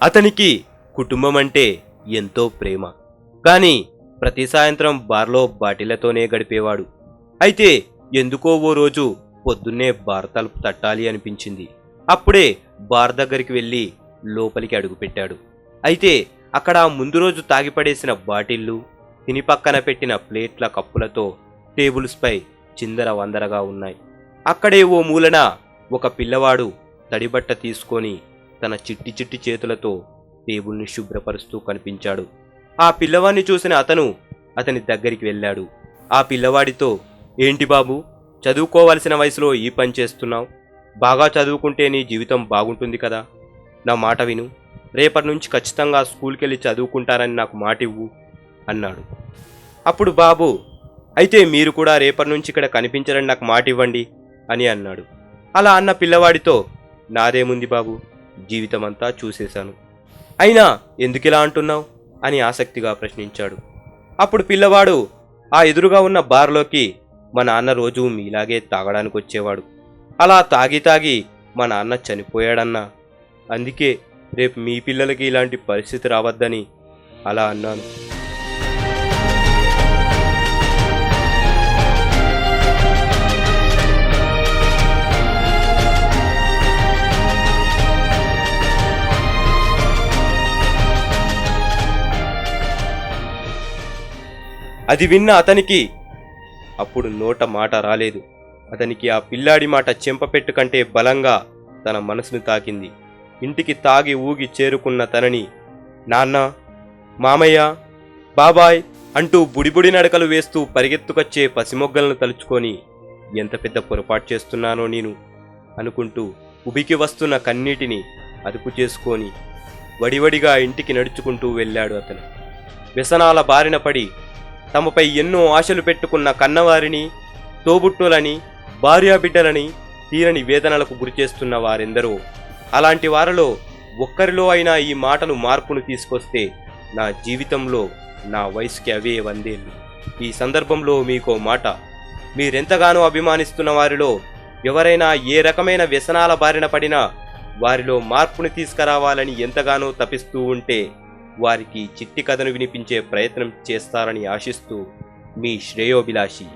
అతనికి కుటుంబం అంటే ఎంతో ప్రేమ. కానీ ప్రతి సాయంత్రం బార్లో బాటిలతోనే గడిపేవాడు. అయితే ఎందుకో ఓ రోజు పొద్దున్నే బార్ తలుపు తట్టాలి అనిపించింది. అప్పుడే బార్ దగ్గరికి వెళ్ళి లోపలికి అడుగుపెట్టాడు అయితే అక్కడ ముందు రోజు తాగిపడేసిన బాటిళ్ళు తిని పక్కన పెట్టిన ప్లేట్ల కప్పులతో టేబుల్స్పై చిందర వందరగా ఉన్నాయి. అక్కడే ఓ మూలన ఒక పిల్లవాడు తడిబట్ట తీసుకొని తన చిట్టి చిట్టి చేతులతో టేబుల్ని శుభ్రపరుస్తూ కనిపించాడు. ఆ పిల్లవాడిని చూసిన అతను అతని దగ్గరికి వెళ్ళాడు. ఆ పిల్లవాడితో ఏంటి బాబు చదువుకోవలసిన వయసులో ఈ పని చేస్తున్నావు? బాగా చదువుకుంటే నీ జీవితం బాగుంటుంది కదా? నా మాట విను. రేపటి నుంచి ఖచ్చితంగా స్కూల్కి వెళ్ళి చదువుకుంటారని నాకు మాట ఇవ్వు అన్నాడు. అప్పుడు బాబు అయితే మీరు కూడా రేపటి నుంచి ఇక్కడ కనిపించరని నాకు మాట ఇవ్వండి అని అన్నాడు. అలా అన్న పిల్లవాడితో నాదేముంది బాబు? జీవితమంతా చూసేశాను. అయినా ఎందుకిలా అంటున్నావు? అని ఆసక్తిగా ప్రశ్నించాడు. అప్పుడు పిల్లవాడు ఆ ఎదురుగా ఉన్న బార్లోకి మా నాన్న రోజు మీలాగే తాగడానికి వచ్చేవాడు. అలా తాగి తాగి మా నాన్న చనిపోయాడన్నా. అందుకే రేపు మీ పిల్లలకి ఇలాంటి పరిస్థితి రావద్దని అలా అన్నాను. అది విన్న అతనికి అప్పుడు నోట మాట రాలేదు. అతనికి ఆ పిల్లాడి మాట చెంపపెట్టు కంటే బలంగా తన మనసును తాకింది. ఇంటికి తాగి ఊగి చేరుకున్న తనని నాన్న మామయ్య బాబాయ్ అంటూ బుడిబుడి నడకలు వేస్తూ పరిగెత్తుకొచ్చే పసిమొగ్గలను తలుచుకొని ఎంత పెద్ద పొరపాటు చేస్తున్నానో నేను అనుకుంటూ ఉబికి వస్తున్న కన్నీటిని అదుపు చేసుకొని వడివడిగా ఇంటికి నడుచుకుంటూ వెళ్ళాడు అతను. వ్యసనాల బారిన పడి తమపై ఎన్నో ఆశలు పెట్టుకున్న కన్నవారిని తోబుట్టులని భార్యాబిడ్డలని తీరని వేదనలకు గురిచేస్తున్న వారెందరో. అలాంటి వారిలో ఒక్కరిలో అయినా ఈ మాటలు మార్పును తీసుకొస్తే నా జీవితంలో నా వయసుకి అవే వందేళ్ళు. ఈ సందర్భంలో మీకో మాట. మీరెంతగానో అభిమానిస్తున్న వారిలో ఎవరైనా ఏ రకమైన వ్యసనాల బారిన పడినా వారిలో మార్పుని తీసుకురావాలని ఎంతగానో తపిస్తూ ఉంటే వారికి చిట్టి కథను వినిపించే ప్రయత్నం చేస్తారని ఆశిస్తూ మీ శ్రేయోభిలాషి.